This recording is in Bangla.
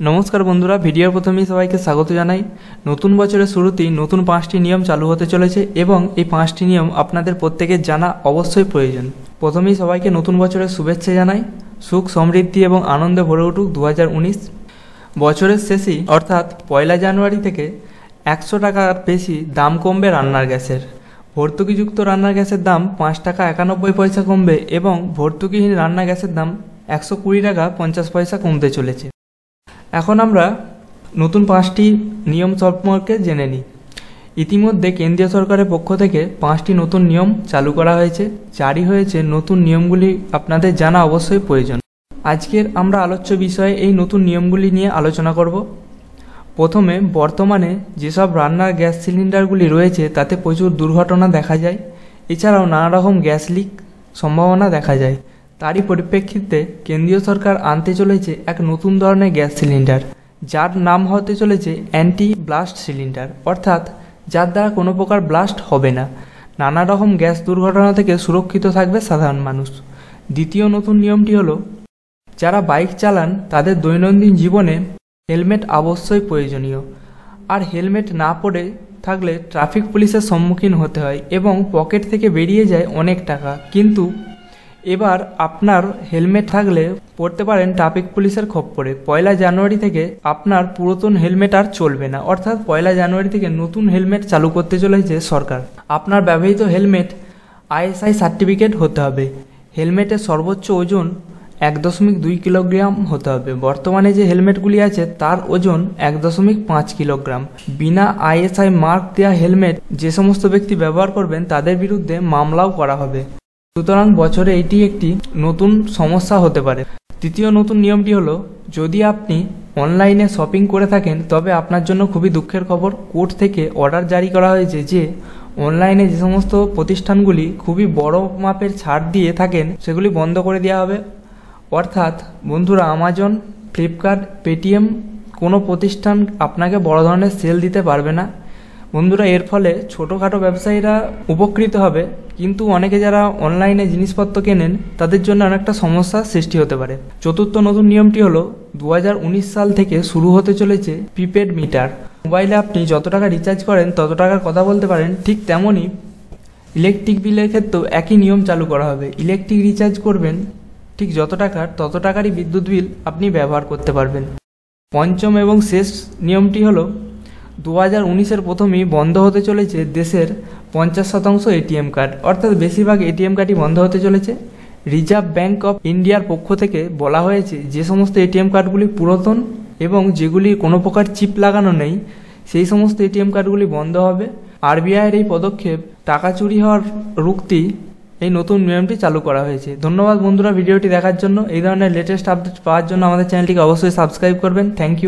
নমস্কার বন্ধুরা, ভিডিওর প্রথমেই সবাইকে স্বাগত জানাই। নতুন বছরের শুরুতেই নতুন পাঁচটি নিয়ম চালু হতে চলেছে এবং এই পাঁচটি নিয়ম আপনাদের প্রত্যেকের জানা অবশ্যই প্রয়োজন। প্রথমেই সবাইকে নতুন বছরের শুভেচ্ছা জানাই। সুখ, সমৃদ্ধি এবং আনন্দে ভরে উঠুক দু হাজার উনিশ বছরের শেষেই অর্থাৎ পয়লা জানুয়ারি থেকে একশো টাকার বেশি দাম কমবে রান্নার গ্যাসের। ভর্তুকিযুক্ত রান্নার গ্যাসের দাম পাঁচ টাকা একানব্বই পয়সা কমবে এবং ভর্তুকিহীন রান্না গ্যাসের দাম একশো কুড়ি টাকা পঞ্চাশ পয়সা কমতে চলেছে। এখন আমরা নতুন পাঁচটি নিয়ম সম্পর্কে জেনে নিই। ইতিমধ্যে কেন্দ্রীয় সরকারের পক্ষ থেকে পাঁচটি নতুন নিয়ম চালু করা হয়েছে। জারি হয়েছে নতুন নিয়মগুলি আপনাদের জানা অবশ্যই প্রয়োজন। আজকের আমরা আলোচ্য বিষয়ে এই নতুন নিয়মগুলি নিয়ে আলোচনা করব। প্রথমে, বর্তমানে যেসব রান্নার গ্যাস সিলিন্ডারগুলি রয়েছে, তাতে প্রচুর দুর্ঘটনা দেখা যায়। এছাড়াও নানা রকম গ্যাস লিক সম্ভাবনা দেখা যায়। তারই পরিপ্রেক্ষিতে কেন্দ্রীয় সরকার আনতে চলেছে এক নতুন ধরনের গ্যাস সিলিন্ডার, যার নাম হতে চলেছে অ্যান্টি ব্লাস্ট সিলিন্ডার, অর্থাৎ যার দ্বারা কোনো প্রকার ব্লাস্ট হবে না। নানা রকম গ্যাস দুর্ঘটনা থেকে সুরক্ষিত থাকবে সাধারণ মানুষ। দ্বিতীয় নতুন নিয়মটি হলো, যারা বাইক চালান, তাদের দৈনন্দিন জীবনে হেলমেট অবশ্যই প্রয়োজনীয়। আর হেলমেট না পরে থাকলে ট্রাফিক পুলিশের সম্মুখীন হতে হয় এবং পকেট থেকে বেরিয়ে যায় অনেক টাকা। কিন্তু এবার আপনার হেলমেট থাকলে পড়তে পারেন ট্রাফিক পুলিশের খপ্পরে। পয়লা জানুয়ারি থেকে আপনার পুরাতন হেলমেট আর চলবে না। অর্থাৎ পয়লা জানুয়ারি থেকে নতুন হেলমেট চালু করতে চলেছে সরকার। আপনার ব্যবহৃত হেলমেট আইএসআই সার্টিফিকেট হতে হবে। হেলমেটের সর্বোচ্চ ওজন এক দশমিক দুই কিলোগ্রাম হতে হবে। বর্তমানে যে হেলমেটগুলি আছে, তার ওজন এক দশমিক পাঁচ কিলোগ্রাম। বিনা আইএসআই মার্ক দেওয়া হেলমেট যে সমস্ত ব্যক্তি ব্যবহার করবেন, তাদের বিরুদ্ধে মামলাও করা হবে। সুতরাং বছরে এটি একটি নতুন সমস্যা হতে পারে। তৃতীয় নতুন নিয়মটি হলো, যদি আপনি অনলাইনে শপিং করে থাকেন, তবে আপনার জন্য খুবই দুঃখের খবর, কোর্ট থেকে অর্ডার জারি করা হয়েছে যে, অনলাইনে যে সমস্ত প্রতিষ্ঠানগুলি খুবই বড় মাপের ছাড় দিয়ে থাকেন, সেগুলি বন্ধ করে দেওয়া হবে। অর্থাৎ, বন্ধুরা আমাজন ফ্লিপকার্ট পেটিএম কোনো প্রতিষ্ঠান আপনাকে বড় ধরনের সেল দিতে পারবে না। বন্ধুরা, এর ফলে ছোটোখাটো ব্যবসায়ীরা উপকৃত হবে। কিন্তু অনেকে যারা অনলাইনে জিনিসপত্র কেনেন, তাদের জন্য অনেকটা সমস্যার সৃষ্টি হতে পারে। চতুর্থ নতুন নিয়মটি হলো দু হাজার উনিশ সাল থেকে শুরু হতে চলেছে প্রিপেড মিটার মোবাইলে আপনি যত টাকা রিচার্জ করেন, তত টাকার কথা বলতে পারেন, ঠিক তেমনই ইলেকট্রিক বিলের ক্ষেত্রেও একই নিয়ম চালু করা হবে। ইলেকট্রিক রিচার্জ করবেন, ঠিক যত টাকার, তত টাকারই বিদ্যুৎ বিল আপনি ব্যবহার করতে পারবেন। পঞ্চম এবং শেষ নিয়মটি হলো দু হাজার উনিশের প্রথমেই বন্ধ হতে চলেছে দেশের পঞ্চাশ শতাংশ এটিএম কার্ড। অর্থাৎ বেশিরভাগ এটিএম কার্ডই বন্ধ হতে চলেছে। রিজার্ভ ব্যাঙ্ক অফ ইন্ডিয়ার পক্ষ থেকে বলা হয়েছে, যে সমস্ত এটিএম কার্ডগুলি পুরাতন এবং যেগুলি কোনো প্রকার চিপ লাগানো নেই, সেই সমস্ত এটিএম কার্ডগুলি বন্ধ হবে। আরবিআইয়ের এই পদক্ষেপ, টাকা চুরি হওয়ার রুক্তি এই নতুন নিয়মটি চালু করা হয়েছে। ধন্যবাদ বন্ধুরা ভিডিওটি দেখার জন্য। এই ধরনের লেটেস্ট আপডেট পাওয়ার জন্য আমাদের চ্যানেলটিকে অবশ্যই সাবস্ক্রাইব করবেন। Thank you